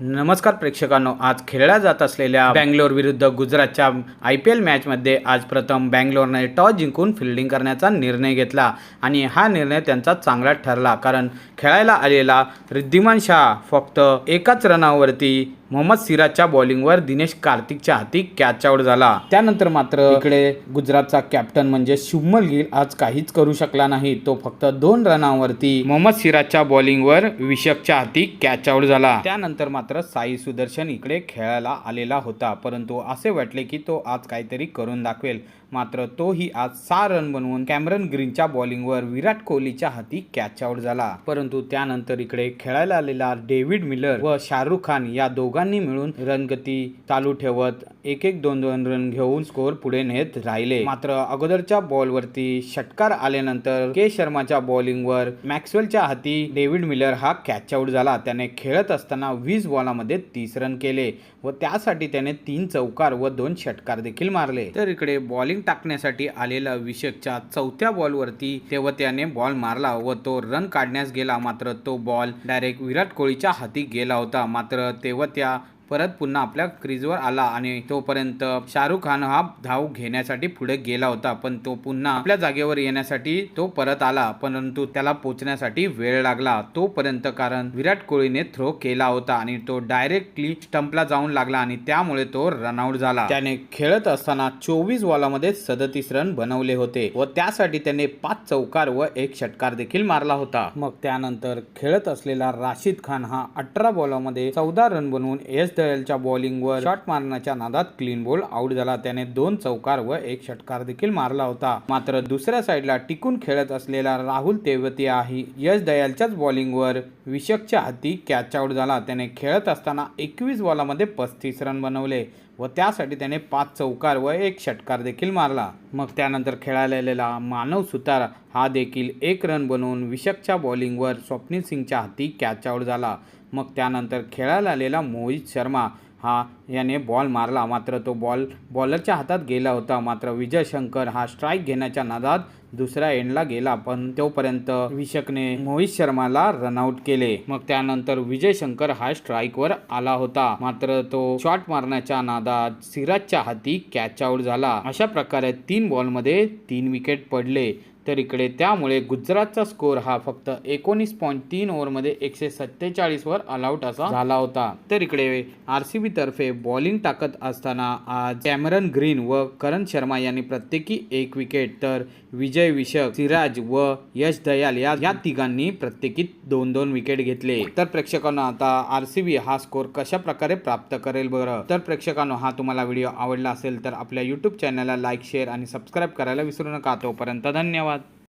नमस्कार प्रेक्षकांनो आज खेळल्या जात असलेल्या बँगलोर विरुद्ध गुजरातच्या आय पी एल मॅचमध्ये आज प्रथम बँगलोरने टॉस जिंकून फिल्डिंग करण्याचा निर्णय घेतला आणि हा निर्णय त्यांचा चांगला ठरला कारण खेळायला आलेला रिद्धिमान शाह फक्त एकाच रनावरती मोहम्मद सिराजच्या बॉलिंगवर दिनेश कार्तिकच्या हाती कॅच आउट झाला. त्यानंतर मात्र इकडे गुजरातचा कॅप्टन म्हणजे शुभमन गिल आज काहीच करू शकला नाही. तो फक्त दोन रनावरती मोहम्मद सिराजच्या बॉलिंगवर विषकच्या हाती कॅच आउट झाला. त्यानंतर मात्र साई सुदर्शन इकडे खेळायला आलेला होता. परंतु असे वाटले की तो आज काहीतरी करून दाखवेल. मात्र तोही आज सहा रन बनवून कॅमरन ग्रीनच्या बॉलिंगवर विराट कोहलीच्या हाती कॅच आउट झाला. परंतु त्यानंतर इकडे खेळायला आलेला डेव्हिड मिलर व शाहरुख खान या सर्वांनी मिळून रनगती चालू ठेवत एक एक दोन दोन रन घेऊन स्कोअर पुढे नेत राहिले. मात्र अगोदरच्या बॉलवरती षटकार आल्यानंतर के शर्माच्या बॉलिंगवर मॅक्सवेलच्या हाती डेव्हिड मिलर हा कॅच आउट झाला. त्याने खेळत असताना वीस बॉलामध्ये तीस रन केले व त्यासाठी त्याने तीन चौकार व दोन षटकार देखील मारले. तर इकडे बॉलिंग टाकण्यासाठी आलेला विषकच्या चौथ्या बॉलवरती तेव्हा त्याने बॉल मारला व तो रन काढण्यास गेला. मात्र तो बॉल डायरेक्ट विराट कोहलीच्या हाती गेला होता. मात्र तेव्हा त्या क्या परत पुन्हा आपल्या क्रीजवर आला आणि तोपर्यंत शाहरुख खान हा धाव घेण्यासाठी पुढे गेला होता. पण तो पुन्हा आपल्या जागेवर येण्यासाठी तो परत आला परंतु त्याला पोचण्यासाठी वेळ लागला. तोपर्यंत कारण विराट कोहलीने थ्रो केला होता आणि तो डायरेक्टली स्टंपला जाऊन लागला आणि त्यामुळे तो रनआउट झाला. त्याने खेळत असताना चोवीस बॉलामध्ये सदतीस रन बनवले होते व त्यासाठी त्याने पाच चौकार व एक षटकार देखील मारला होता. मग त्यानंतर खेळत असलेला राशिद खान हा अठरा बॉलामध्ये चौदा रन बनवून एस दयालच्या बॉलिंगवर शॉट मारण्याच्या नादात क्लीन बॉल आउट झाला. त्याने दोन चौकार व एक षटकार देखील मारला होता. मात्र दुसऱ्या साईडला टिकून खेळत असलेला राहुल तेवतिया ही यश दयालच्याच बॉलिंगवर विषकच्या हाती कॅच आउट झाला. त्याने खेळत असताना एकवीस बॉलामध्ये पस्तीस रन बनवले. व त्यासाठी त्याने पाच चौकार व एक षटकार देखील मारला. मग त्यानंतर खेळायला आलेला मानव सुतार हा देखील एक रन बनवून विषकच्या बॉलिंगवर स्वप्नील सिंगच्या हाती कॅचआउट झाला. मग त्यानंतर खेळायला आलेला मोहित शर्मा हा याने बॉल मारला. मात्र तो बॉल बॉलरच्या हातात गेला होता. मात्र विजय शंकर हा स्ट्राईक घेण्याच्या नादात दुसऱ्या एंडला गेला. पण तोपर्यंत विषकने मोहित शर्माला रनआउट केले. मग त्यानंतर विजय शंकर हा स्ट्राईकवर आला होता. मात्र तो शॉट मारण्याच्या नादात सिराजच्या हाती कॅच आउट झाला. अशा प्रकारे तीन बॉलमध्ये तीन विकेट पडले. तर इकडे त्यामुळे गुजरातचा स्कोअर हा फक्त एकोणीस पॉईंट तीन ओव्हरमध्ये एकशे सत्तेचाळीसवर ऑलआउट असा झाला होता. तर इकडे आर सी बी तर्फे बॉलिंग टाकत असताना आज ग्रीन व करण शर्मा यांनी प्रत्येकी एक विकेट तर विजय विषक सिराज व यश दयाल या या तिघांनी प्रत्येकी दोन दोन विकेट घेतले. तर प्रेक्षकांना आता आर सी बी हा स्कोअर कशा प्रकारे प्राप्त करेल बरं? तर प्रेक्षकांनो हा तुम्हाला व्हिडिओ आवडला असेल तर आपल्या यूट्यूब चॅनलला लाईक शेअर आणि सबस्क्राईब करायला विसरू नका. तोपर्यंत धन्यवाद.